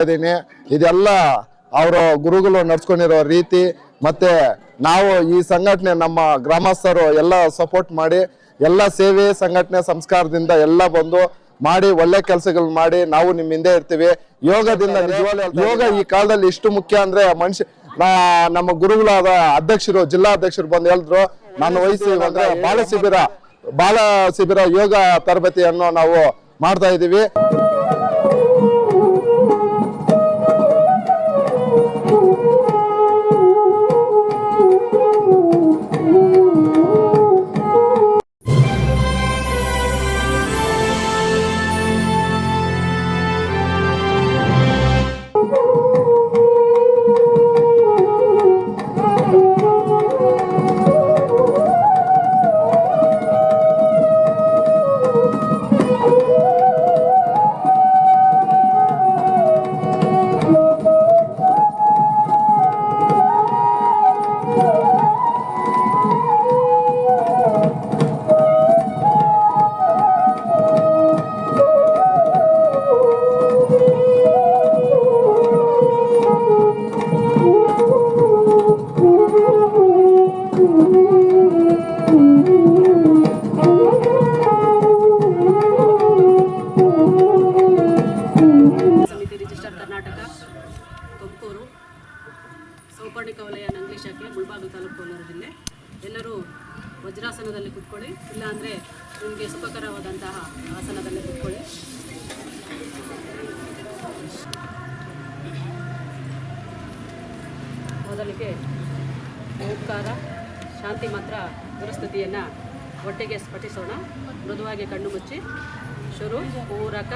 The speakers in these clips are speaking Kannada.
ಇದ್ದೀನಿ. ಇದೆಲ್ಲ ಅವರು ಗುರುಗಳು ನಡ್ಸ್ಕೊಂಡಿರೋ ರೀತಿ ಮತ್ತೆ ನಾವು ಈ ಸಂಘಟನೆ ನಮ್ಮ ಗ್ರಾಮಸ್ಥರು ಎಲ್ಲ ಸಪೋರ್ಟ್ ಮಾಡಿ ಎಲ್ಲ ಸೇವೆ ಸಂಘಟನೆ ಸಂಸ್ಕಾರದಿಂದ ಎಲ್ಲ ಬಂದು ಮಾಡಿ ಒಳ್ಳೆ ಕೆಲಸಗಳು ಮಾಡಿ ನಾವು ನಿಮ್ ಹಿಂದೆ ಇರ್ತೀವಿ. ಯೋಗದಿಂದ ಯೋಗ ಈ ಕಾಲದಲ್ಲಿ ಇಷ್ಟು ಮುಖ್ಯ ಅಂದ್ರೆ ಮನುಷ್ಯ ನಮ್ಮ ಗುರುಗಳಾದ ಅಧ್ಯಕ್ಷರು ಜಿಲ್ಲಾ ಅಧ್ಯಕ್ಷರು ಬಂದು ಹೇಳಿದ್ರು ನಾನು ವಹಿಸಿ ಅಂದ್ರೆ ಬಾಲ ಶಿಬಿರ ಬಾಲ ಶಿಬಿರ ಯೋಗ ತರಬೇತಿಯನ್ನು ನಾವು ಮಾಡ್ತಾ ಇದೀವಿ ಸೌಪರ್ಣಿಕ ವಲಯ ನಂಗ್ಲಿ ಶಾಖೆ ಮುಳಬಾಗಿಲು ತಾಲೂಕು ಕೋಲಾರ ಜಿಲ್ಲೆ. ಎಲ್ಲರೂ ವಜ್ರಾಸನದಲ್ಲಿ ಕುತ್ಕೊಳ್ಳಿ, ಇಲ್ಲಾಂದರೆ ನಿಮಗೆ ಸುಖಕರವಾದಂತಹ ಆಸನದಲ್ಲಿ ಕುತ್ಕೊಳ್ಳಿ. ಮೊದಲಿಗೆ ಓಂಕಾರ, ಶಾಂತಿ ಮಾತ್ರ ದುರಸ್ಥಿತಿಯನ್ನು ಒಟ್ಟಿಗೆ ಸ್ಫಟಿಸೋಣ. ಮೃದುವಾಗಿ ಕಣ್ಣು ಮುಚ್ಚಿ, ಶುರು, ಪೂರಕ.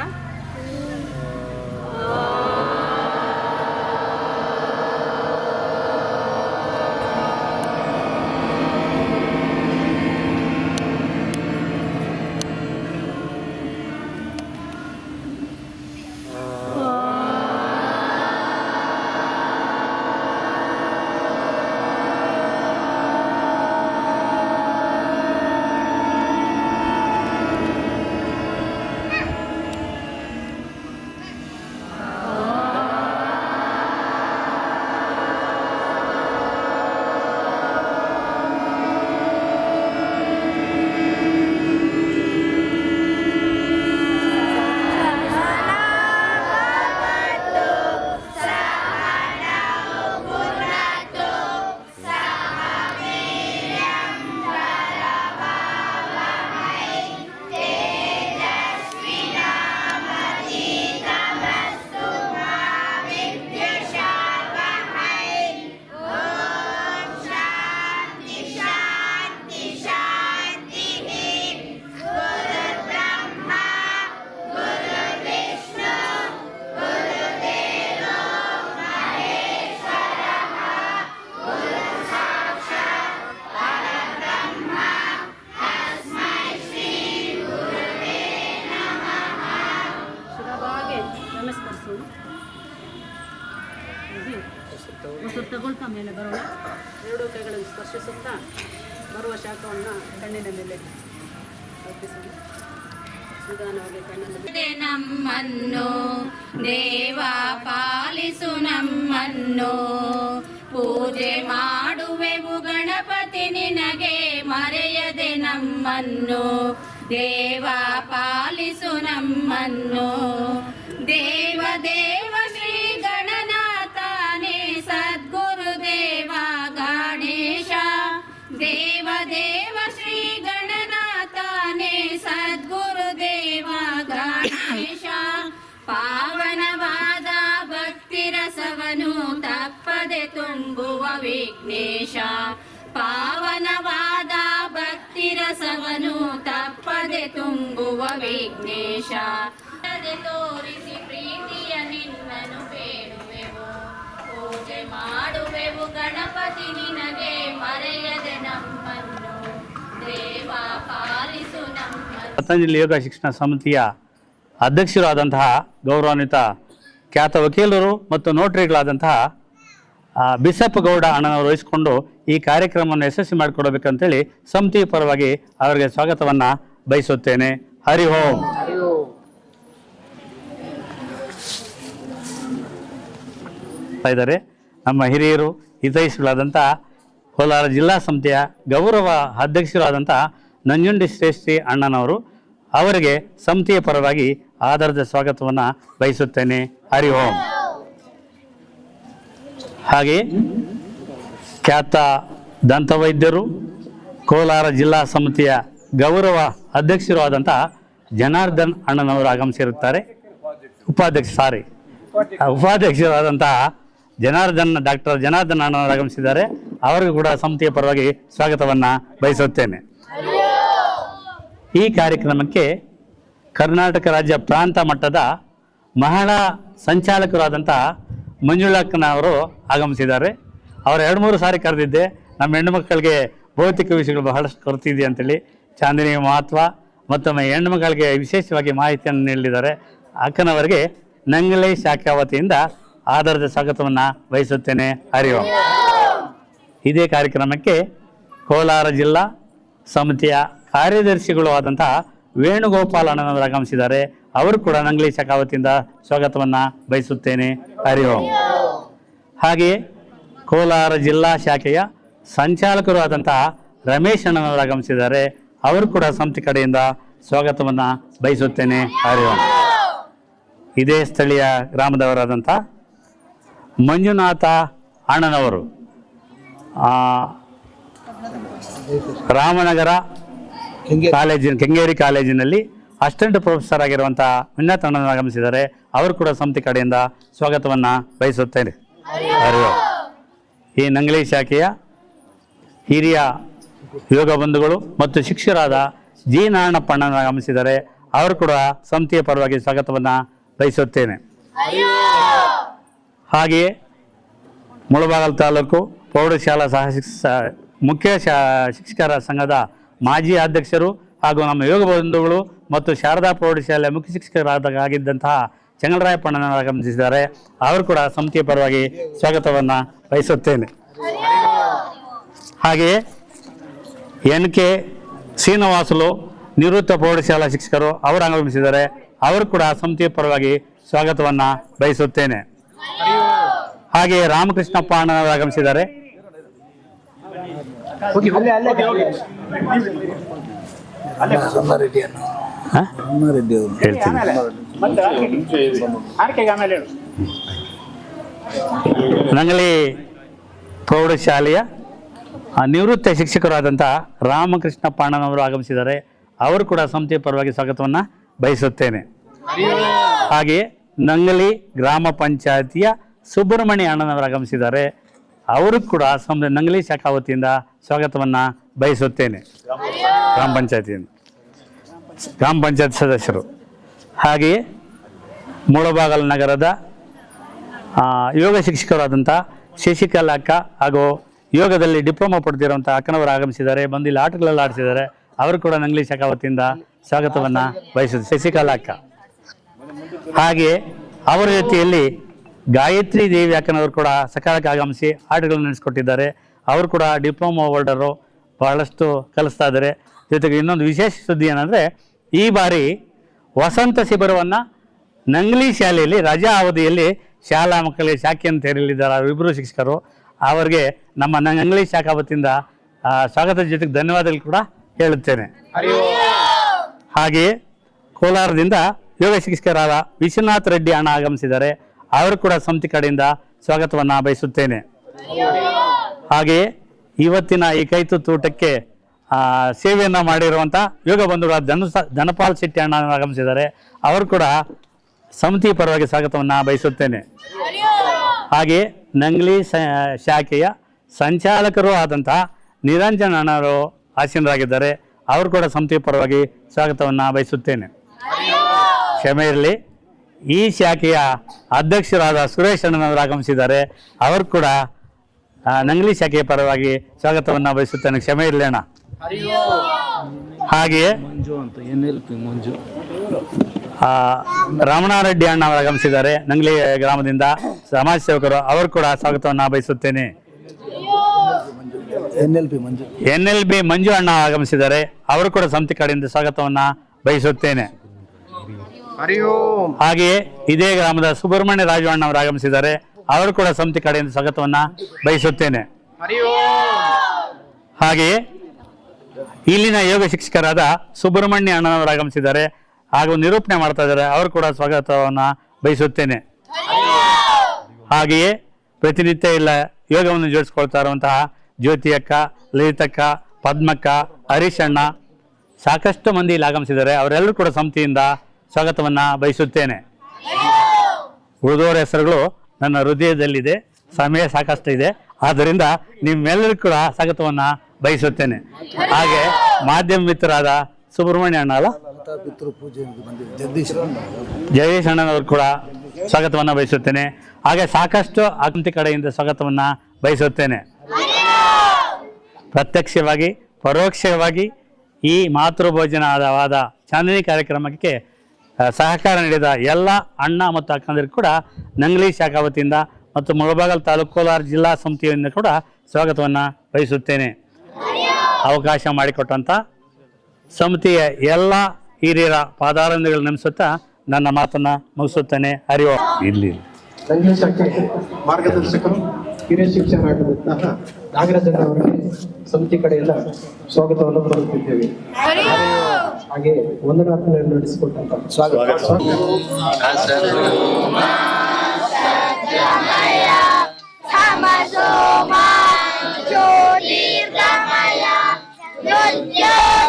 ಗಣಪತಿ ನಿನಗೆ ಮರೆಯದೆ ನಮ್ಮನ್ನು. ದೇವ ಪಾಲಿಸು ನಮ್ಮನ್ನು. ದೇವ ದೇವ ಶ್ರೀ ಗಣನಾಥನೇ ಸದ್ಗುರು ದೇವ ಗಣೇಶ. ದೇವ ದೇವ ಶ್ರೀ ಗಣನಾಥನೇ ಸದ್ಗುರು ದೇವ ಗಣೇಶ. ಪಾವನವಾದ ಭಕ್ತಿ ರಸವನು ತಪ್ಪದೆ ತುಂಬುವ ವಿಘ್ನೇಶ. ಪಾವನವಾದ ಭಕ್ತಿ ರಸವನು ತಪ್ಪದೆ ತುಂಬುವ ವಿಘ್ನೇಶ. ತೋರಿಸಿ ಪ್ರೀತಿಯ ನಿನ್ನನು ಬೇಡುವೆವು. ಪೂಜೆ ಮಾಡುವೆವು ಗಣಪತಿ ನಿನಗೆ ಮರೆಯದೆ ನಮ್ಮನ್ನು. ದೇವ ಪಾಲಿಸು ನಮ್ಮ ಪತಂಜಲಿ ಯೋಗ ಶಿಕ್ಷಣ ಸಮಿತಿಯ ಅಧ್ಯಕ್ಷರಾದಂತಹ ಗೌರವಾನ್ವಿತ ಖ್ಯಾತ ವಕೀಲರು ಮತ್ತು ನೋಟ್ರಿಗಳಾದಂತಹ ಆ, ಬಿಸಪ್ಪ ಗೌಡ ಅಣ್ಣನವರು ವಹಿಸಿಕೊಂಡು ಈ ಕಾರ್ಯಕ್ರಮವನ್ನು ಯಶಸ್ವಿ ಮಾಡಿಕೊಡಬೇಕಂತೇಳಿ ಸಮಿತಿ ಪರವಾಗಿ ಅವರಿಗೆ ಸ್ವಾಗತವನ್ನು ಬಯಸುತ್ತೇನೆ. ಹರಿ ಓಂ. ಇದ್ದಾರೆ. ನಮ್ಮ ಹಿರಿಯರು ಹಿತೈಷಿಗಳಾದಂಥ ಕೋಲಾರ ಜಿಲ್ಲಾ ಸಮಿತಿಯ ಗೌರವ ಅಧ್ಯಕ್ಷರಾದಂಥ ನಂಜುಂಡಿ ಶ್ರೇಷ್ಠಿ ಅಣ್ಣನವರು ಅವರಿಗೆ ಸಮಿತಿಯ ಪರವಾಗಿ ಆಧಾರದ ಸ್ವಾಗತವನ್ನು ಬಯಸುತ್ತೇನೆ. ಹರಿ ಓಂ. ಹಾಗೆ ಖ್ಯಾತ ದಂತವೈದ್ಯರು ಕೋಲಾರ ಜಿಲ್ಲಾ ಸಮಿತಿಯ ಗೌರವ ಅಧ್ಯಕ್ಷರು ಆದಂಥ ಜನಾರ್ದನ್ ಅಣ್ಣನವರು ಆಗಮಿಸಿರುತ್ತಾರೆ. ಉಪಾಧ್ಯಕ್ಷ ಸಾರಿ ಉಪಾಧ್ಯಕ್ಷರಾದಂತಹ ಜನಾರ್ದನ್, ಡಾಕ್ಟರ್ ಜನಾರ್ದನ್ ಅಣ್ಣನವರು ಆಗಮಿಸಿದ್ದಾರೆ. ಅವರಿಗೂ ಕೂಡ ಸಮಿತಿಯ ಪರವಾಗಿ ಸ್ವಾಗತವನ್ನು ಬಯಸುತ್ತೇನೆ. ಈ ಕಾರ್ಯಕ್ರಮಕ್ಕೆ ಕರ್ನಾಟಕ ರಾಜ್ಯ ಪ್ರಾಂತ ಮಟ್ಟದ ಮಹಿಳಾ ಸಂಚಾಲಕರಾದಂಥ ಮಂಜುಳಕ್ಕನವರು ಆಗಮಿಸಿದ್ದಾರೆ. ಅವರು ಎರಡು ಮೂರು ಸಾರಿ ಕರೆದಿದ್ದೆ, ನಮ್ಮ ಹೆಣ್ಣು ಮಕ್ಕಳಿಗೆ ಭೌತಿಕ ವಿಷಯಗಳು ಬಹಳಷ್ಟು ಕೊರತಿದೆ ಅಂತೇಳಿ. ಚಾಂದಿನಿ ಮಹತ್ವ ಮತ್ತು ಹೆಣ್ಣು ಮಕ್ಕಳಿಗೆ ವಿಶೇಷವಾಗಿ ಮಾಹಿತಿಯನ್ನು ನೀಡಿದ್ದಾರೆ ಅಕ್ಕನವರಿಗೆ ನಂಗಲೆ ಶಾಖೆ ವತಿಯಿಂದ ಆಧಾರದ ಸ್ವಾಗತವನ್ನು ಬಯಸುತ್ತೇನೆ ಹರಿವ ಇದೇ ಕಾರ್ಯಕ್ರಮಕ್ಕೆ ಕೋಲಾರ ಜಿಲ್ಲಾ ಸಮಿತಿಯ ಕಾರ್ಯದರ್ಶಿಗಳು ಆದಂತಹ ವೇಣುಗೋಪಾಲ್ ಅಣ್ಣನವರು ಆಗಮಿಸಿದ್ದಾರೆ. ಅವರು ಕೂಡ ನಂಗ್ಲಿ ಶಕಾವತಿಯಿಂದ ಸ್ವಾಗತವನ್ನ ಬಯಸುತ್ತೇನೆ. ಹರಿ ಓಂ. ಹಾಗೆಯೇ ಕೋಲಾರ ಜಿಲ್ಲಾ ಶಾಖೆಯ ಸಂಚಾಲಕರು ಆದಂತಹ ರಮೇಶ್ ಅಣ್ಣನವರು ಆಗಮಿಸಿದ್ದಾರೆ. ಅವರು ಕೂಡ ಸಂಸ್ಥೆ ಕಡೆಯಿಂದ ಸ್ವಾಗತವನ್ನು ಬಯಸುತ್ತೇನೆ. ಹರಿ ಓಂ. ಇದೇ ಸ್ಥಳೀಯ ಗ್ರಾಮದವರಾದಂಥ ಮಂಜುನಾಥ ಅಣ್ಣನವರು. ಆ, ರಾಮನಗರ ಕಾಲೇಜಿನ ಕೆಂಗೇರಿ ಕಾಲೇಜಿನಲ್ಲಿ ಅಸಿಸ್ಟೆಂಟ್ ಪ್ರೊಫೆಸರ್ ಆಗಿರುವಂತಹ ಉನ್ನತ ಅಣ್ಣನ ಆಗಮಿಸಿದ್ದಾರೆ ಅವರು ಕೂಡ ಸಮಿತಿ ಕಡೆಯಿಂದ ಸ್ವಾಗತವನ್ನು ಬಯಸುತ್ತೇನೆ. ಈ ನಂಗ್ಲಿ ಶಾಖೆಯ ಹಿರಿಯ ಯೋಗ ಬಂಧುಗಳು ಮತ್ತು ಶಿಕ್ಷರಾದ ಜಿ ನಾರಾಯಣಪ್ಪಣ್ಣನ ಆಗಮಿಸಿದ್ದಾರೆ ಅವರು ಕೂಡ ಸಮಿತಿಯ ಪರವಾಗಿ ಸ್ವಾಗತವನ್ನು ಬಯಸುತ್ತೇನೆ ಹಾಗೆಯೇ ಮುಳಬಾಗಲ್ ತಾಲೂಕು ಪ್ರೌಢಶಾಲಾ ಸಹ ಶಿಕ್ಷ ಮುಖ್ಯ ಶಾ ಶಿಕ್ಷಕರ ಸಂಘದ ಮಾಜಿ ಅಧ್ಯಕ್ಷರು ಹಾಗೂ ನಮ್ಮ ಯೋಗ ಬಂಧುಗಳು ಮತ್ತು ಶಾರದಾ ಪ್ರೌಢಶಾಲೆ ಮುಖ್ಯ ಶಿಕ್ಷಕರಾದಾಗಿದ್ದಂತಹ ಚೆಂಗಲರಾಯಪ್ಪಣ್ಣನ ಆಗಮಿಸಿದ್ದಾರೆ. ಅವರು ಕೂಡ ಸಮಿತಿಯ ಪರವಾಗಿ ಸ್ವಾಗತವನ್ನು ಬಯಸುತ್ತೇನೆ ಹಾಗೆಯೇ ಎನ್ ಕೆ ಶ್ರೀನಿವಾಸಲು ನಿವೃತ್ತ ಪ್ರೌಢಶಾಲಾ ಶಿಕ್ಷಕರು ಅವರು ಆಗಮಿಸಿದ್ದಾರೆ. ಅವರು ಕೂಡ ಸಮಿತಿಯ ಪರವಾಗಿ ಸ್ವಾಗತವನ್ನು ಬಯಸುತ್ತೇನೆ ಹಾಗೆಯೇ ರಾಮಕೃಷ್ಣಪ್ಪ ಅಣ್ಣನವರು ಆಗಮಿಸಿದ್ದಾರೆ. ಹ? ಹೇಳ್ತೀನಿ. ನಂಗಲಿ ಪ್ರೌಢಶಾಲೆಯ ನಿವೃತ್ತ ಶಿಕ್ಷಕರಾದಂಥ ರಾಮಕೃಷ್ಣ ಪಾಣನವರು ಆಗಮಿಸಿದ್ದಾರೆ. ಅವರು ಕೂಡ ಸಂಸ್ಥೆಯ ಪರವಾಗಿ ಸ್ವಾಗತವನ್ನು ಬಯಸುತ್ತೇನೆ. ಹಾಗೆಯೇ ನಂಗಲಿ ಗ್ರಾಮ ಪಂಚಾಯತಿಯ ಸುಬ್ರಹ್ಮಣ್ಯ ಅಣ್ಣನವರು ಆಗಮಿಸಿದ್ದಾರೆ. ಅವರು ಕೂಡ ಸಂಸ್ಥೆ ನಂಗಲಿ ಶಾಖಾವತಿಯಿಂದ ಸ್ವಾಗತವನ್ನು ಬಯಸುತ್ತೇನೆ. ಗ್ರಾಮ ಪಂಚಾಯತಿಯಿಂದ. ಗ್ರಾಮ ಪಂಚಾಯತ್ ಸದಸ್ಯರು. ಹಾಗೆಯೇ ಮೂಳಬಾಗಲ ನಗರದ ಯೋಗ ಶಿಕ್ಷಕರಾದಂಥ ಶಶಿಕಲಾ ಅಕ್ಕ ಹಾಗೂ ಯೋಗದಲ್ಲಿ ಡಿಪ್ಲೊಮಾ ಪಡೆದಿರುವಂಥ ಅಕ್ಕನವರು ಆಗಮಿಸಿದ್ದಾರೆ, ಬಂದು ಇಲ್ಲಿ ಆಟಗಳಲ್ಲಿ ಆಡಿಸಿದ್ದಾರೆ ಅವರು ಕೂಡ ನಂಗ್ಲಿ ಶಕಾವತಿಯಿಂದ ಸ್ವಾಗತವನ್ನು ಬಯಸಿದ್ರು ಶಶಿಕಲಾ ಅಕ್ಕ. ಹಾಗೆಯೇ ಅವರ ಜೊತೆಯಲ್ಲಿ ಗಾಯತ್ರಿ ದೇವಿ ಅಕ್ಕನವರು ಕೂಡ ಸಕಾಲಕ್ಕೆ ಆಗಮಿಸಿ ಆಟಗಳನ್ನು ನಡೆಸಿಕೊಟ್ಟಿದ್ದಾರೆ. ಅವರು ಕೂಡ ಡಿಪ್ಲೊಮಾ ಹೋಲ್ಡರು ಬಹಳಷ್ಟು ಕಲಿಸ್ತಾ ಇದ್ದಾರೆ. ಜೊತೆಗೆ ಇನ್ನೊಂದು ವಿಶೇಷ ಸುದ್ದಿ ಏನಂದರೆ ಈ ಬಾರಿ ವಸಂತ ಶಿಬಿರವನ್ನು ನಂಗ್ಲಿ ಶಾಲೆಯಲ್ಲಿ ರಜಾ ಅವಧಿಯಲ್ಲಿ ಶಾಲಾ ಮಕ್ಕಳಿಗೆ ಶಾಖೆಯನ್ನು ತೆರಲಿದ್ದಾರೆ ಅವರಿಬ್ಬರು ಶಿಕ್ಷಕರು. ಅವರಿಗೆ ನಮ್ಮ ನಂಗ್ಲಿ ಶಾಖಾ ವತಿಯಿಂದ ಸ್ವಾಗತದ ಜೊತೆಗೆ ಧನ್ಯವಾದಗಳು ಕೂಡ ಹೇಳುತ್ತೇನೆ. ಹಾಗೆಯೇ ಕೋಲಾರದಿಂದ ಯೋಗ ಶಿಕ್ಷಕರಾದ ವಿಶ್ವನಾಥ್ ರೆಡ್ಡಿ ಅಣ್ಣ ಆಗಮಿಸಿದ್ದಾರೆ. ಅವರು ಕೂಡ ಸಮಿತಿ ಕಡೆಯಿಂದ ಸ್ವಾಗತವನ್ನು ಬಯಸುತ್ತೇನೆ ಹಾಗೆಯೇ ಇವತ್ತಿನ ಈ ಕೈತುತ್ತು ಊಟಕ್ಕೆ ಆ, ಸೇವೆಯನ್ನು ಮಾಡಿರುವಂಥ ಯೋಗ ಬಂಧುಗಳ ಧನು ಧನಪಾಲ್ ಶೆಟ್ಟಿ ಅಣ್ಣ ಆಗಮಿಸಿದ್ದಾರೆ. ಅವರು ಕೂಡ ಸಮಿತಿ ಪರವಾಗಿ ಸ್ವಾಗತವನ್ನು ಬಯಸುತ್ತೇನೆ. ಹಾಗೆ ನಂಗ್ಲಿ ಶಾಖೆಯ ಸಂಚಾಲಕರು ಆದಂತಹ ನಿರಂಜನ್ ಅಣ್ಣರು ಆಸೀನರಾಗಿದ್ದಾರೆ. ಅವರು ಕೂಡ ಸಮಿತಿ ಪರವಾಗಿ ಸ್ವಾಗತವನ್ನು ಬಯಸುತ್ತೇನೆ. ಕ್ಷಮೆ ಇರಲಿ. ಈ ಶಾಖೆಯ ಅಧ್ಯಕ್ಷರಾದ ಸುರೇಶ್ ಅಣ್ಣನವರು ಆಗಮಿಸಿದ್ದಾರೆ. ಅವರು ಕೂಡ ನಂಗ್ಲಿ ಶಾಖೆಯ ಪರವಾಗಿ ಸ್ವಾಗತವನ್ನು ಬಯಸುತ್ತೇನೆ. ಕ್ಷಮೆ ಇರಲಿ ಅಣ್ಣ. ಹಾಗೆಯೇ ಮಂಜು ಅಂತ ಎನ್ ಎಲ್ ಪಿ ಮಂಜು? ಆ, ರಮಣಾರೆಡ್ಡಿ ಅಣ್ಣ ಅವರು ಆಗಮಿಸಿದ್ದಾರೆ ನಂಗ್ಲಿ ಗ್ರಾಮದಿಂದ ಸಮಾಜ ಸೇವಕರು ಅವರು ಕೂಡ ಸ್ವಾಗತವನ್ನು ಬಯಸುತ್ತೇನೆ. N L P Manju? N L B Manju ಅಣ್ಣ ಆಗಮಿಸಿದ್ದಾರೆ. ಅವರು ಕೂಡ ಸಮಿತಿ ಕಡೆಯಿಂದ ಸ್ವಾಗತವನ್ನು ಬಯಸುತ್ತೇನೆ. ಹಾಗೆಯೇ ಇದೇ ಗ್ರಾಮದ ಸುಬ್ರಹ್ಮಣ್ಯ ರಾಜು ಅಣ್ಣ ಅವರು ಆಗಮಿಸಿದ್ದಾರೆ. ಅವರು ಕೂಡ ಸಮಿತಿ ಕಡೆಯಿಂದ ಸ್ವಾಗತವನ್ನ ಬಯಸುತ್ತೇನೆ. ಹಾಗೆಯೇ ಇಲ್ಲಿನ ಯೋಗ ಶಿಕ್ಷಕರಾದ ಸುಬ್ರಹ್ಮಣ್ಯ ಅಣ್ಣನವರು ಆಗಮಿಸಿದ್ದಾರೆ ಹಾಗೂ ನಿರೂಪಣೆ ಮಾಡ್ತಾ ಇದ್ದಾರೆ. ಅವರು ಕೂಡ ಸ್ವಾಗತವನ್ನು ಬಯಸುತ್ತೇನೆ. ಹಾಗೆಯೇ ಪ್ರತಿನಿತ್ಯ ಇಲ್ಲ ಯೋಗವನ್ನು ಜೋಡಿಸ್ಕೊಳ್ತಾ ಇರುವಂತಹ ಜ್ಯೋತಿ ಅಕ್ಕ ಲಲಿತಕ್ಕ, ಪದ್ಮಕ್ಕ ಹರೀಶ್ ಅಣ್ಣ ಸಾಕಷ್ಟು ಮಂದಿ ಇಲ್ಲಿ ಆಗಮಿಸಿದ್ದಾರೆ. ಅವರೆಲ್ಲರೂ ಕೂಡ ಸಮಿತಿಯಿಂದ ಸ್ವಾಗತವನ್ನು ಬಯಸುತ್ತೇನೆ. ಉಳಿದವರ ಹೆಸರುಗಳು ನನ್ನ ಹೃದಯದಲ್ಲಿದೆ, ಸಮಯ ಸಾಕಷ್ಟು ಇದೆ ಆದ್ದರಿಂದ ನಿಮ್ಮೆಲ್ಲರಿಗೂ ಕೂಡ ಸ್ವಾಗತವನ್ನ ಬಯಸುತ್ತೇನೆ. ಹಾಗೆ ಮಾಧ್ಯಮ ಮಿತ್ರರಾದ ಸುಬ್ರಹ್ಮಣ್ಯ ಅಣ್ಣ ಅಲ್ಲ? ಜಗದೀಶ್ ಅಣ್ಣನವರು ಕೂಡ ಸ್ವಾಗತವನ್ನು ಬಯಸುತ್ತೇನೆ. ಹಾಗೆ ಸಾಕಷ್ಟು ಅಗಂತಿ ಕಡೆಯಿಂದ ಸ್ವಾಗತವನ್ನು ಬಯಸುತ್ತೇನೆ. ಪ್ರತ್ಯಕ್ಷವಾಗಿ, ಪರೋಕ್ಷವಾಗಿ ಈ ಮಾತೃಭೋಜನವಾದ ಚಾಂದಿನಿ ಕಾರ್ಯಕ್ರಮಕ್ಕೆ ಸಹಕಾರ ನೀಡಿದ ಎಲ್ಲ ಅಣ್ಣ ಮತ್ತು ಅಕ್ಕಂದಿರು ಕೂಡ ನಂಗ್ಲಿ ಶಾಖಾವತಿಯಿಂದ ಮತ್ತು ಮುಳಬಾಗಲ್ ತಾಲೂಕು ಕೋಲಾರ ಜಿಲ್ಲಾ ಸಮಿತಿಯಿಂದ ಕೂಡ ಸ್ವಾಗತವನ್ನು ಬಯಸುತ್ತೇನೆ. ಅವಕಾಶ ಮಾಡಿಕೊಟ್ಟಂಥ ಸಮಿತಿಯ ಎಲ್ಲ ಹಿರಿಯರ ಪಾದಾರಂಧಗಳು ನೆನೆಸುತ್ತಾ ನನ್ನ ಮಾತನ್ನು ಮುಗಿಸುತ್ತೇನೆ. ಅರಿವು ಇಲ್ಲಿ. ಮಾರ್ಗದರ್ಶಕರು ಹಿರಿಯ ಶಿಕ್ಷಕರಾಗಿರುವಂತಹ ನಾಗರಾಜನ್ ಅವರಿಗೆ ಸಮಿತಿ ಕಡೆಯಿಂದ ಸ್ವಾಗತವನ್ನು ಕೋರುತ್ತಿದ್ದೇವೆ. ಹಾಗೆ ವಂದನಾರ್ಪಣೆ ನಡೆಸಿಕೊಟ್ಟಂತ ಸಮಸೋಮ Yeah!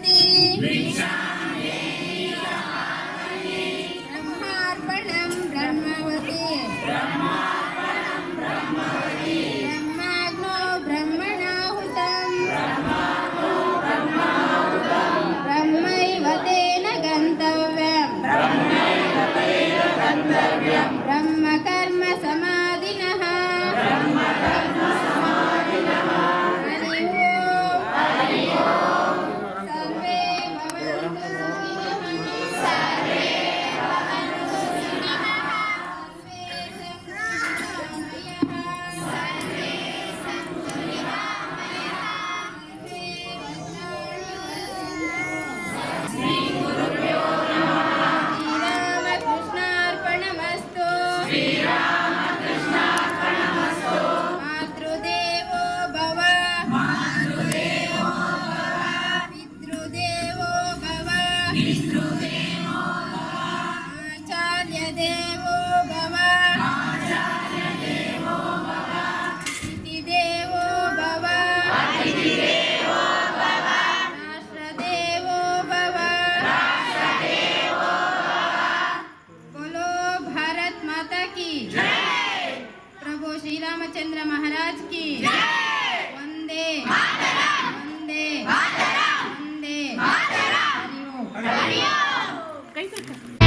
감 사. ಓಂ. ಕೈ ತಟ್ಟ.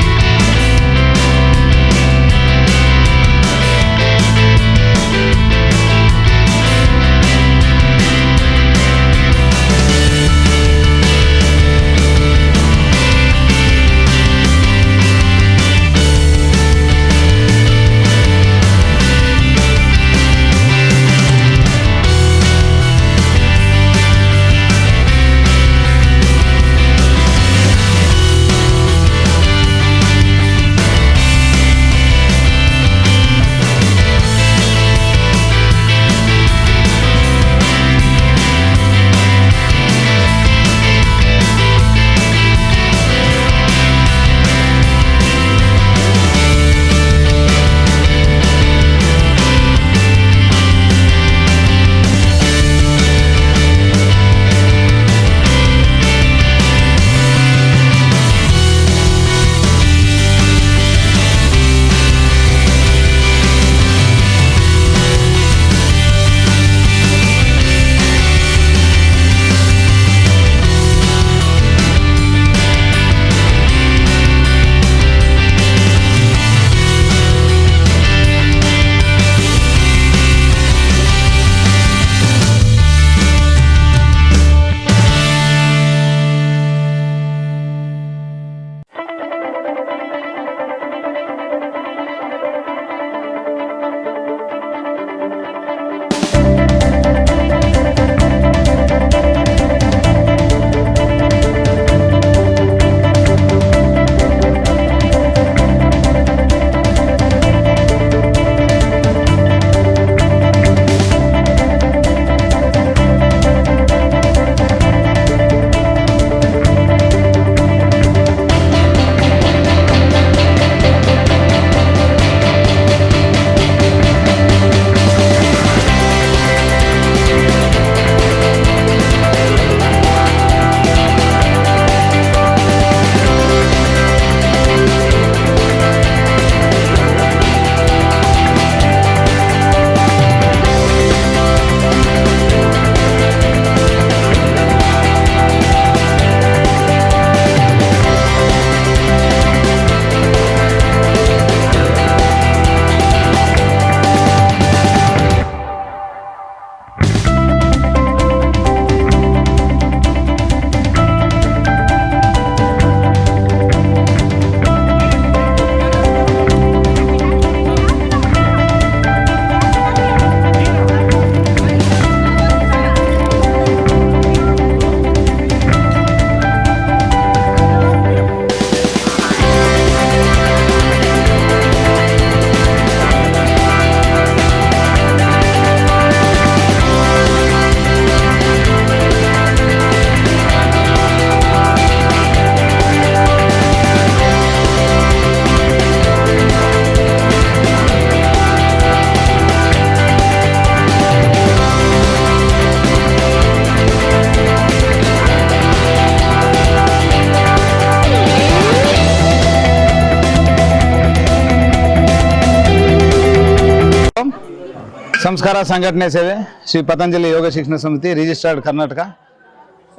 ಸಂಸ್ಕಾರ ಸಂಘಟನೆ ಸೇವೆ. ಶ್ರೀ ಪತಂಜಲಿ ಯೋಗ ಶಿಕ್ಷಣ ಸಮಿತಿ ರಿಜಿಸ್ಟರ್ಡ್ ಕರ್ನಾಟಕ,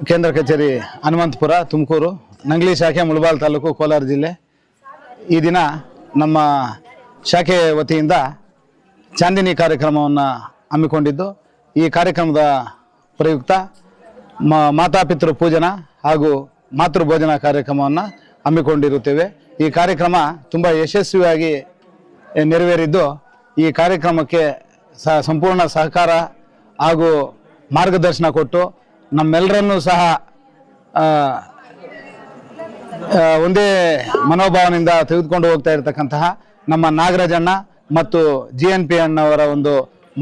ಕೇಂದ್ರ ಕಚೇರಿ ಹನುಮಂತಪುರ, ತುಮಕೂರು, ನಂಗ್ಲಿ ಶಾಖೆ, ಮುಳಬಾಲ್ ತಾಲೂಕು, ಕೋಲಾರ ಜಿಲ್ಲೆ. ಈ ದಿನ ನಮ್ಮ ಶಾಖೆ ವತಿಯಿಂದ ಚಾಂದಿನಿ ಕಾರ್ಯಕ್ರಮವನ್ನು ಹಮ್ಮಿಕೊಂಡಿದ್ದು. ಈ ಕಾರ್ಯಕ್ರಮದ ಪ್ರಯುಕ್ತ ಮ ಮಾತಾಪಿತೃ ಪೂಜನ ಹಾಗೂ ಮಾತೃ ಭೋಜನ ಕಾರ್ಯಕ್ರಮವನ್ನು ಹಮ್ಮಿಕೊಂಡಿರುತ್ತೇವೆ. ಈ ಕಾರ್ಯಕ್ರಮ ತುಂಬ ಯಶಸ್ವಿಯಾಗಿ ನೆರವೇರಿದ್ದು, ಈ ಕಾರ್ಯಕ್ರಮಕ್ಕೆ ಸಂಪೂರ್ಣ ಸಹಕಾರ ಹಾಗೂ ಮಾರ್ಗದರ್ಶನ ಕೊಟ್ಟು ನಮ್ಮೆಲ್ಲರನ್ನೂ ಸಹ ಒಂದೇ ಮನೋಭಾವನೆಯಿಂದ ತೆಗೆದುಕೊಂಡು ಹೋಗ್ತಾ ಇರತಕ್ಕಂತಹ ನಮ್ಮ ನಾಗರಾಜಣ್ಣ ಮತ್ತು ಜಿ ಎನ್ ಪಿ ಅಣ್ಣವರ ಒಂದು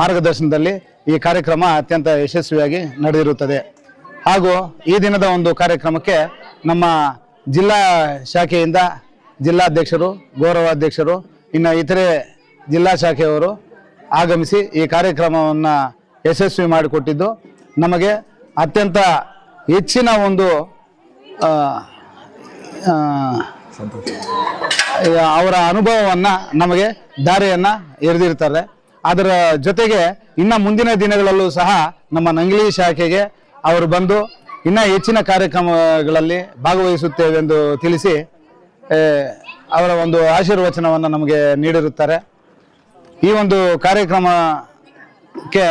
ಮಾರ್ಗದರ್ಶನದಲ್ಲಿ ಈ ಕಾರ್ಯಕ್ರಮ ಅತ್ಯಂತ ಯಶಸ್ವಿಯಾಗಿ ನಡೆದಿರುತ್ತದೆ. ಹಾಗೂ ಈ ದಿನದ ಒಂದು ಕಾರ್ಯಕ್ರಮಕ್ಕೆ ನಮ್ಮ ಜಿಲ್ಲಾ ಶಾಖೆಯಿಂದ ಜಿಲ್ಲಾಧ್ಯಕ್ಷರು, ಗೌರವಾಧ್ಯಕ್ಷರು, ಇನ್ನು ಇತರೆ ಜಿಲ್ಲಾ ಶಾಖೆಯವರು ಆಗಮಿಸಿ ಈ ಕಾರ್ಯಕ್ರಮವನ್ನು ಯಶಸ್ವಿ ಮಾಡಿಕೊಟ್ಟಿದ್ದು. ನಮಗೆ ಅತ್ಯಂತ ಹೆಚ್ಚಿನ ಒಂದು ಅವರ ಅನುಭವವನ್ನು ನಮಗೆ ದಾರಿಯನ್ನು ಎರೆದಿರ್ತಾರೆ ಅದರ ಜೊತೆಗೆ ಇನ್ನು ಮುಂದಿನ ದಿನಗಳಲ್ಲೂ ಸಹ ನಮ್ಮ ನಂಗ್ಲಿ ಶಾಖೆಗೆ ಅವರು ಬಂದು ಇನ್ನ ಹೆಚ್ಚಿನ ಕಾರ್ಯಕ್ರಮಗಳಲ್ಲಿ ಭಾಗವಹಿಸುತ್ತೇವೆ ಎಂದು ತಿಳಿಸಿ ಅವರ ಒಂದು ಆಶೀರ್ವಚನವನ್ನು ನಮಗೆ ನೀಡಿರುತ್ತಾರೆ. ಈ ಒಂದು ಕಾರ್ಯಕ್ರಮಕ್ಕೆ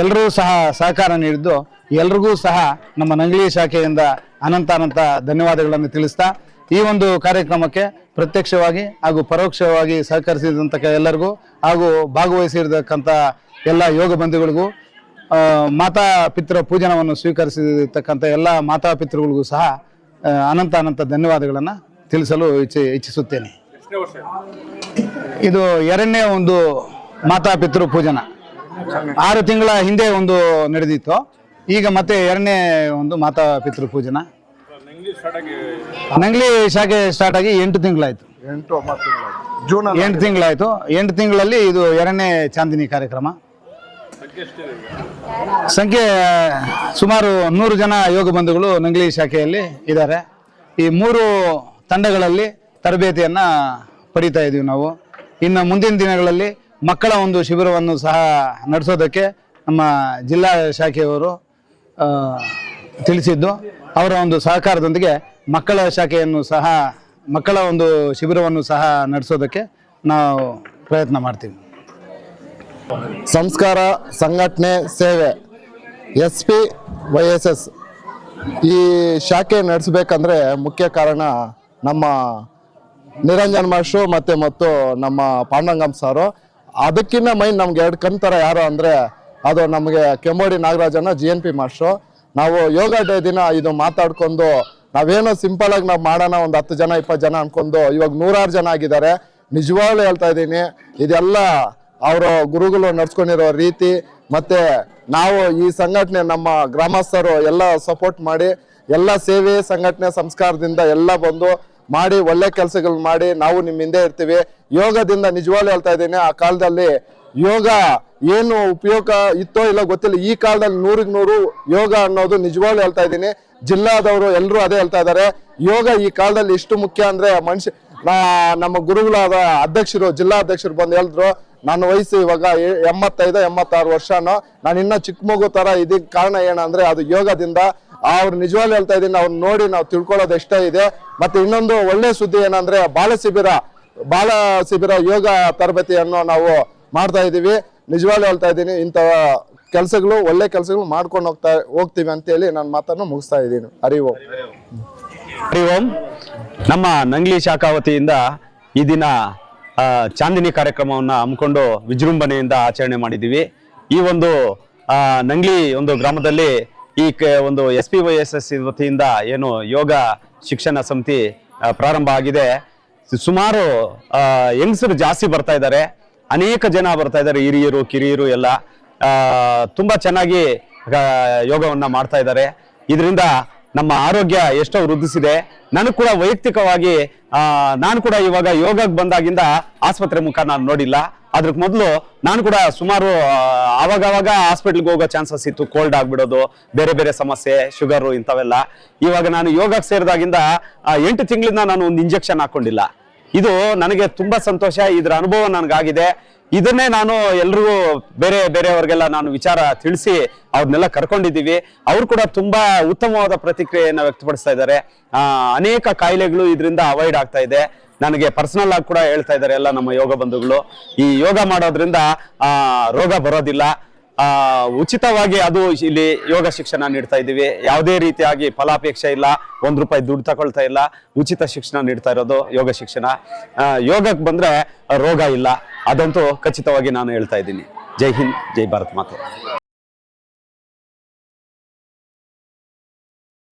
ಎಲ್ಲರೂ ಸಹ ಸಹಕಾರ ನೀಡಿದ್ದು, ಎಲ್ರಿಗೂ ಸಹ ನಮ್ಮ ನಂಗಳಿ ಶಾಖೆಯಿಂದ ಅನಂತ ಅನಂತ ಧನ್ಯವಾದಗಳನ್ನು ತಿಳಿಸ್ತಾ, ಈ ಒಂದು ಕಾರ್ಯಕ್ರಮಕ್ಕೆ ಪ್ರತ್ಯಕ್ಷವಾಗಿ ಹಾಗೂ ಪರೋಕ್ಷವಾಗಿ ಸಹಕರಿಸಿದಂಥ ಎಲ್ಲರಿಗೂ ಹಾಗೂ ಭಾಗವಹಿಸಿರ್ತಕ್ಕಂಥ ಎಲ್ಲ ಯೋಗ ಬಂಧುಗಳಿಗೂ ಮಾತಾ ಪಿತೃ ಪೂಜನವನ್ನು ಸ್ವೀಕರಿಸಿರ್ತಕ್ಕಂಥ ಎಲ್ಲ ಮಾತಾ ಪಿತೃಗಳಿಗೂ ಸಹ ಅನಂತ ಅನಂತ ಧನ್ಯವಾದಗಳನ್ನು ತಿಳಿಸಲು ಇಚ್ಛೆ ಇಚ್ಛಿಸುತ್ತೇನೆ. ಇದು ಎರಡನೇ ಒಂದು ಮಾತಾ ಪಿತೃ ಪೂಜನ. ಆರು ತಿಂಗಳ ಹಿಂದೆ ಒಂದು ನಡೆದಿತ್ತು. ಈಗ ಮತ್ತೆ ಎರಡನೇ ಒಂದು ಮಾತಾ ಪಿತೃ ಪೂಜನ. ನಂಗ್ಲಿ ಶಾಖೆ ಸ್ಟಾರ್ಟ್ ಆಗಿ ಎಂಟು ತಿಂಗಳಾಯ್ತು. ಎಂಟು ಜೂನ್ ಎಂಟು ತಿಂಗಳಾಯ್ತು. ಎಂಟು ತಿಂಗಳಲ್ಲಿ ಇದು ಎರಡನೇ ಚಾಂದಿನಿ ಕಾರ್ಯಕ್ರಮ. ಸಂಖ್ಯೆ ಸುಮಾರು ನೂರು ಜನ ಯೋಗ ಬಂಧುಗಳು ನಂಗ್ಲಿ ಶಾಖೆಯಲ್ಲಿ ಇದ್ದಾರೆ. ಈ ಮೂರು ತಂಡಗಳಲ್ಲಿ ತರಬೇತಿಯನ್ನ ಪಡಿತಾ ಇದ್ದೀವಿ ನಾವು. ಇನ್ನು ಮುಂದಿನ ದಿನಗಳಲ್ಲಿ ಮಕ್ಕಳ ಒಂದು ಶಿಬಿರವನ್ನು ಸಹ ನಡೆಸೋದಕ್ಕೆ ನಮ್ಮ ಜಿಲ್ಲಾ ಶಾಖೆಯವರು ತಿಳಿಸಿದ್ದು. ಅವರ ಒಂದು ಸಹಕಾರದೊಂದಿಗೆ ಮಕ್ಕಳ ಶಾಖೆಯನ್ನು ಸಹ, ಮಕ್ಕಳ ಒಂದು ಶಿಬಿರವನ್ನು ಸಹ ನಡೆಸೋದಕ್ಕೆ ನಾವು ಪ್ರಯತ್ನ ಮಾಡ್ತೀವಿ. ಸಂಸ್ಕಾರ, ಸಂಘಟನೆ, ಸೇವೆ, S P, Y S S ಈ ಶಾಖೆ ನಡೆಸಬೇಕಂದ್ರೆ ಮುಖ್ಯ ಕಾರಣ ನಮ್ಮ ನಿರಂಜನ್ ಮಾಸ್ಟ್ರು ಮತ್ತೆ ಮತ್ತು ನಮ್ಮ ಪಾಂಡಂಗಂ ಸಾರು. ಅದಕ್ಕಿಂತ ಮೈನ್ ನಮ್ಗೆ ಎರಡು ಕಣ್ತರ ಯಾರು ಅಂದರೆ, ಅದು ನಮಗೆ ಕೆಂಬೋಡಿ ನಾಗರಾಜನ ಜಿ ಎನ್ ಪಿ ಮಾಸ್ಟ್ರು. ನಾವು ಯೋಗ ಡೇ ದಿನ ಇದು ಮಾತಾಡ್ಕೊಂಡು ನಾವೇನೋ ಸಿಂಪಲ್ ಆಗಿ ನಾವು ಮಾಡೋಣ, ಒಂದು ಹತ್ತು ಜನ, ಇಪ್ಪತ್ತು ಜನ ಅನ್ಕೊಂಡು ಇವಾಗ ನೂರಾರು ಜನ ಆಗಿದ್ದಾರೆ. ನಿಜವಾಗ್ಲೂ ಹೇಳ್ತಾ ಇದ್ದೀನಿ, ಇದೆಲ್ಲ ಅವರ ಗುರುಗಳು ನಡ್ಸ್ಕೊಂಡಿರೋ ರೀತಿ ಮತ್ತೆ ನಾವು ಈ ಸಂಘಟನೆ ನಮ್ಮ ಗ್ರಾಮಸ್ಥರು ಎಲ್ಲ ಸಪೋರ್ಟ್ ಮಾಡಿ, ಎಲ್ಲ ಸೇವೆ ಸಂಘಟನೆ ಸಂಸ್ಕಾರದಿಂದ ಎಲ್ಲ ಬಂದು ಮಾಡಿ, ಒಳ್ಳೆ ಕೆಲಸಗಳನ್ನ ಮಾಡಿ, ನಾವು ನಿಮ್ಮ ಹಿಂದೆ ಇರ್ತೀವಿ. ಯೋಗದಿಂದ ನಿಜವಾಗ್ಲೂ ಹೇಳ್ತಾ ಇದ್ದೀನಿ, ಆ ಕಾಲದಲ್ಲಿ ಯೋಗ ಏನು ಉಪಯೋಗ ಇತ್ತೋ ಇಲ್ಲ ಗೊತ್ತಿಲ್ಲ. ಈ ಕಾಲದಲ್ಲಿ ನೂರಿಗೆ ನೂರು ಯೋಗ ಅನ್ನೋದು ನಿಜವಾಗ್ಲೂ ಹೇಳ್ತಾ ಇದ್ದೀನಿ. ಜಿಲ್ಲಾದವರು ಎಲ್ಲರೂ ಅದೇ ಹೇಳ್ತಾ ಇದ್ದಾರೆ. ಯೋಗ ಈ ಕಾಲದಲ್ಲಿ ಇಷ್ಟು ಮುಖ್ಯ ಅಂದ್ರೆ ಮನುಷ್ಯ ನಮ್ಮ ಗುರುಗಳಾದ ಅಧ್ಯಕ್ಷರು, ಜಿಲ್ಲಾ ಅಧ್ಯಕ್ಷರು ಬಂದು ಹೇಳಿದ್ರು, ನನ್ನ ವಯಸ್ಸು ಇವಾಗ ಎಂಬತ್ತೈದು, ಎಂಬತ್ತಾರು ವರ್ಷನೋ, ನಾನು ಇನ್ನೂ ಚಿಕ್ಕ ಮಗು ತರ ಇದಕ್ಕೆ ಕಾರಣ ಏನಂದ್ರೆ ಅದು ಯೋಗದಿಂದ. ಅವ್ರು ನಿಜವಾಗ್ಲೂ ಹೇಳ್ತಾ ಇದ್ದೀನಿ ಅವ್ರು ನೋಡಿ ನಾವು ತಿಳ್ಕೊಳ್ಳೋದು ಎಷ್ಟೇ ಇದೆ. ಮತ್ತೆ ಇನ್ನೊಂದು ಒಳ್ಳೆ ಸುದ್ದಿ ಏನಂದ್ರೆ ಬಾಲ ಶಿಬಿರ ಬಾಲ ಶಿಬಿರ ಯೋಗ ತರಬೇತಿಯನ್ನು ನಾವು ಮಾಡ್ತಾ ಇದ್ದೀವಿ. ನಿಜವಾಗ್ಲೂ ಹೇಳ್ತಾ ಇದ್ದೀನಿ, ಇಂಥ ಕೆಲಸಗಳು, ಒಳ್ಳೆ ಕೆಲಸಗಳು ಮಾಡ್ಕೊಂಡು ಹೋಗ್ತಾ, ಹೋಗ್ತೀವಿ ಅಂತೇಳಿ ನನ್ನ ಮಾತನ್ನು ಮುಗಿಸ್ತಾ ಇದ್ದೀನಿ. ಓಂ. ಹರಿ ಓಂ. ನಮ್ಮ ನಂಗ್ಲಿ ಶಾಖಾ ವತಿಯಿಂದ ಈ ದಿನ ಚಾಂದಿನಿ ಕಾರ್ಯಕ್ರಮವನ್ನು ಹಮ್ಮಿಕೊಂಡು ವಿಜೃಂಭಣೆಯಿಂದ ಆಚರಣೆ ಮಾಡಿದ್ದೀವಿ. ಈ ಒಂದು ನಂಗ್ಲಿ ಒಂದು ಗ್ರಾಮದಲ್ಲಿ ಈ ಒಂದು S P Y S S ವತಿಯಿಂದ ಏನು ಯೋಗ ಶಿಕ್ಷಣ ಸಮಿತಿ ಪ್ರಾರಂಭ ಆಗಿದೆ. ಸುಮಾರು ಯಂಗ್ಸರು ಜಾಸ್ತಿ ಬರ್ತಾ ಇದ್ದಾರೆ. ಅನೇಕ ಜನ ಬರ್ತಾ ಇದ್ದಾರೆ. ಹಿರಿಯರು, ಕಿರಿಯರು ಎಲ್ಲ. ತುಂಬ ಚೆನ್ನಾಗಿ ಯೋಗವನ್ನು ಯೋಗವನ್ನ ಮಾಡ್ತಾ ಇದ್ದಾರೆ. ಇದರಿಂದ ನಮ್ಮ ಆರೋಗ್ಯ ಎಷ್ಟೋ ವೃದ್ಧಿಸಿದೆ. ನನಗೆ ಕೂಡ ವೈಯಕ್ತಿಕವಾಗಿ ನಾನು ಕೂಡ ಇವಾಗ ಯೋಗಕ್ಕೆ ಬಂದಾಗಿಂದ ಆಸ್ಪತ್ರೆ ಮುಖ ನಾನು ನೋಡಿಲ್ಲ. ಅದ್ರ ಮೊದಲು ನಾನು ಕೂಡ ಸುಮಾರು ಆವಾಗವಾಗ ಹಾಸ್ಪಿಟ್ಲ್ಗೆ ಹೋಗೋ ಚಾನ್ಸಸ್ ಇತ್ತು. ಕೋಲ್ಡ್ ಆಗ್ಬಿಡೋದು, ಬೇರೆ ಬೇರೆ ಸಮಸ್ಯೆ ಶುಗರು ಇಂಥವೆಲ್ಲ. ಇವಾಗ ನಾನು ಯೋಗಕ್ಕೆ ಸೇರಿದಾಗಿಂದ ಎಂಟು ತಿಂಗಳಿಂದ ನಾನು ಒಂದು ಇಂಜೆಕ್ಷನ್ ಹಾಕೊಂಡಿಲ್ಲ. ಇದು ನನಗೆ ತುಂಬಾ ಸಂತೋಷ, ಇದರ ಅನುಭವ ನನಗಾಗಿದೆ. ಇದನ್ನೇ ನಾನು ಎಲ್ರಿಗೂ ಬೇರೆ ಬೇರೆಯವ್ರಿಗೆಲ್ಲ ನಾನು ವಿಚಾರ ತಿಳಿಸಿ ಅವ್ರನ್ನೆಲ್ಲ ಕರ್ಕೊಂಡಿದ್ದೀವಿ. ಅವ್ರು ಕೂಡ ತುಂಬಾ ಉತ್ತಮವಾದ ಪ್ರತಿಕ್ರಿಯೆಯನ್ನು ವ್ಯಕ್ತಪಡಿಸ್ತಾ ಇದ್ದಾರೆ. ಅನೇಕ ಕಾಯಿಲೆಗಳು ಇದರಿಂದ ಅವಾಯ್ಡ್ ಆಗ್ತಾ ಇದೆ. ನನಗೆ ಪರ್ಸನಲ್ ಆಗಿ ಕೂಡ ಹೇಳ್ತಾ ಇದ್ದಾರೆ ಎಲ್ಲ ನಮ್ಮ ಯೋಗ ಬಂಧುಗಳು. ಈ ಯೋಗ ಮಾಡೋದ್ರಿಂದ ರೋಗ ಬರೋದಿಲ್ಲ. ಉಚಿತವಾಗಿ ಅದು ಇಲ್ಲಿ ಯೋಗ ಶಿಕ್ಷಣ ನೀಡ್ತಾ ಇದ್ದೀವಿ. ಯಾವುದೇ ರೀತಿಯಾಗಿ ಫಲಾಪೇಕ್ಷೆ ಇಲ್ಲ, ಒಂದು ರೂಪಾಯಿ ದುಡ್ಡು ತಗೊಳ್ತಾ ಇಲ್ಲ, ಉಚಿತ ಶಿಕ್ಷಣ ನೀಡ್ತಾ ಇರೋದು ಯೋಗ ಶಿಕ್ಷಣ. ಯೋಗಕ್ಕೆ ಬಂದ್ರೆ ರೋಗ ಇಲ್ಲ. ಅದಂತೂ ಖಚಿತವಾಗಿ ನಾನು ಹೇಳ್ತಾ ಇದ್ದೀನಿ. ಜೈ ಹಿಂದ್, ಜೈ ಭಾರತ್ ಮಾತೆ.